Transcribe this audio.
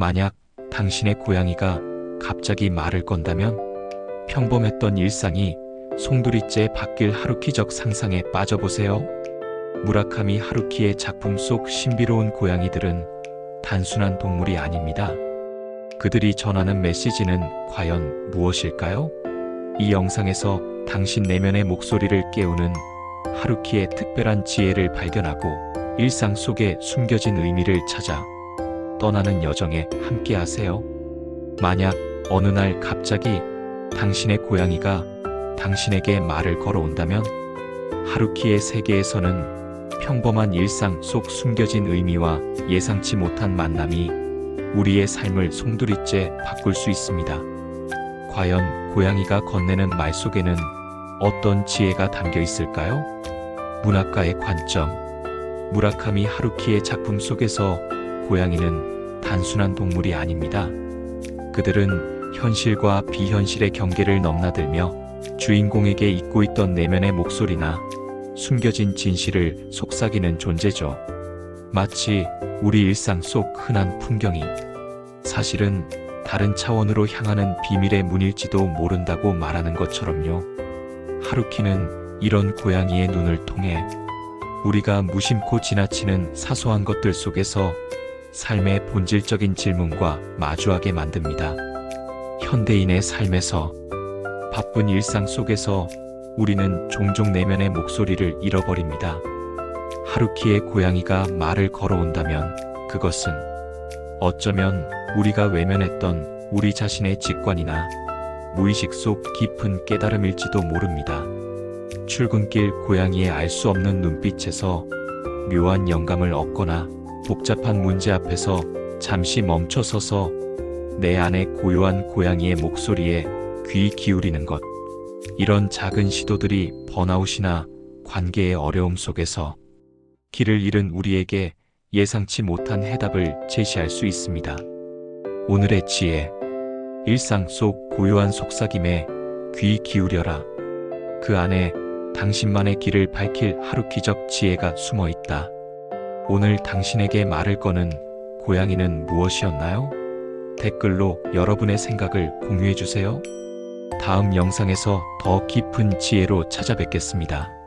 만약 당신의 고양이가 갑자기 말을 건다면 평범했던 일상이 송두리째 바뀔 하루키적 상상에 빠져보세요. 무라카미 하루키의 작품 속 신비로운 고양이들은 단순한 동물이 아닙니다. 그들이 전하는 메시지는 과연 무엇일까요? 이 영상에서 당신 내면의 목소리를 깨우는 하루키의 특별한 지혜를 발견하고 일상 속에 숨겨진 의미를 찾아 떠나는 여정에 함께 하세요. 만약 어느 날 갑자기 당신의 고양이가 당신에게 말을 걸어온다면 하루키의 세계에서는 평범한 일상 속 숨겨진 의미와 예상치 못한 만남이 우리의 삶을 송두리째 바꿀 수 있습니다. 과연 고양이가 건네는 말 속에는 어떤 지혜가 담겨 있을까요? 문학가의 관점 무라카미 하루키의 작품 속에서 고양이는 단순한 동물이 아닙니다. 그들은 현실과 비현실의 경계를 넘나들며 주인공에게 잊고 있던 내면의 목소리나 숨겨진 진실을 속삭이는 존재죠. 마치 우리 일상 속 흔한 풍경이 사실은 다른 차원으로 향하는 비밀의 문일지도 모른다고 말하는 것처럼요. 하루키는 이런 고양이의 눈을 통해 우리가 무심코 지나치는 사소한 것들 속에서 삶의 본질적인 질문과 마주하게 만듭니다. 현대인의 삶에서 바쁜 일상 속에서 우리는 종종 내면의 목소리를 잃어버립니다. 하루키의 고양이가 말을 걸어온다면 그것은 어쩌면 우리가 외면했던 우리 자신의 직관이나 무의식 속 깊은 깨달음일지도 모릅니다. 출근길 고양이의 알 수 없는 눈빛에서 묘한 영감을 얻거나 복잡한 문제 앞에서 잠시 멈춰 서서 내 안의 고요한 고양이의 목소리에 귀 기울이는 것. 이런 작은 시도들이 번아웃이나 관계의 어려움 속에서 길을 잃은 우리에게 예상치 못한 해답을 제시할 수 있습니다. 오늘의 지혜. 일상 속 고요한 속삭임에 귀 기울여라. 그 안에 당신만의 길을 밝힐 하루키적 지혜가 숨어 있다. 오늘 당신에게 말을 거는 고양이는 무엇이었나요? 댓글로 여러분의 생각을 공유해 주세요. 다음 영상에서 더 깊은 지혜로 찾아뵙겠습니다.